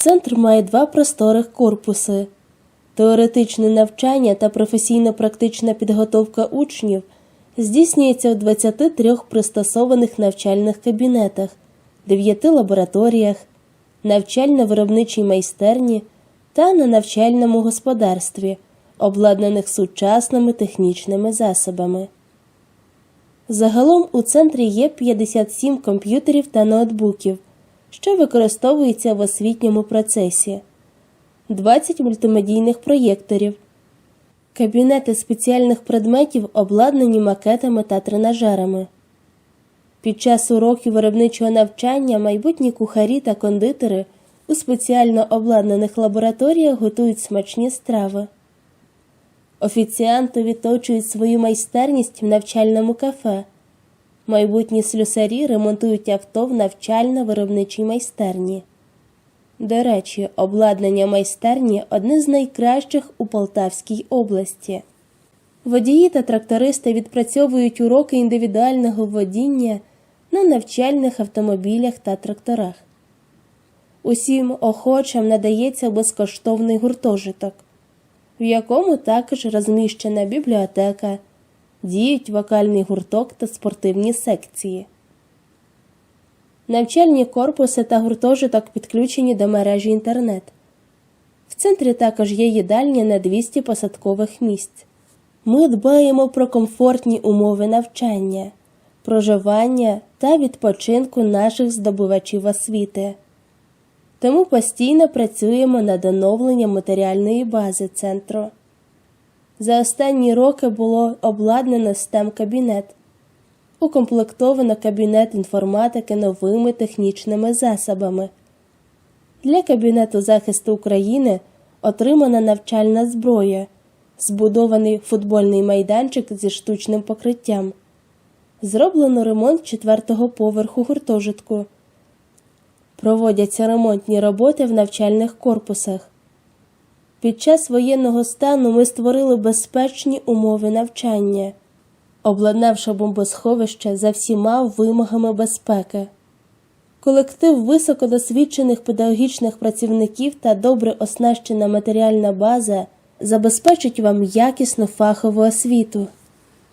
Центр має два просторих корпуси. Теоретичне навчання та професійно-практична підготовка учнів здійснюється у 23 пристосованих навчальних кабінетах, 9 лабораторіях, навчально-виробничій майстерні та на навчальному господарстві, обладнаних сучасними технічними засобами. Загалом у центрі є 57 комп'ютерів та ноутбуків, що використовуються в освітньому процесі, 20 мультимедійних проєкторів, кабінети спеціальних предметів обладнані макетами та тренажерами. Під час уроків виробничого навчання майбутні кухарі та кондитери у спеціально обладнаних лабораторіях готують смачні страви. Офіціанти відточують свою майстерність в навчальному кафе. Майбутні слюсарі ремонтують авто в навчально-виробничій майстерні. До речі, обладнання майстерні одне з найкращих у Полтавській області. Водії та трактористи відпрацьовують уроки індивідуального водіння на навчальних автомобілях та тракторах. Усім охочим надається безкоштовний гуртожиток, в якому також розміщена бібліотека, діють вокальний гурток та спортивні секції. Навчальні корпуси та гуртожиток підключені до мережі інтернет. В центрі також є їдальня на 200 посадкових місць. Ми дбаємо про комфортні умови навчання, проживання та відпочинку наших здобувачів освіти. Тому постійно працюємо над оновленням матеріальної бази центру. За останні роки було обладнано STEM кабінет, укомплектовано кабінет інформатики новими технічними засобами. Для кабінету захисту України отримана навчальна зброя, збудований футбольний майданчик зі штучним покриттям. Зроблено ремонт четвертого поверху гуртожитку. Проводяться ремонтні роботи в навчальних корпусах. Під час воєнного стану ми створили безпечні умови навчання, обладнавши бомбосховище за всіма вимогами безпеки. Колектив високодосвідчених педагогічних працівників та добре оснащена матеріальна база забезпечить вам якісну фахову освіту.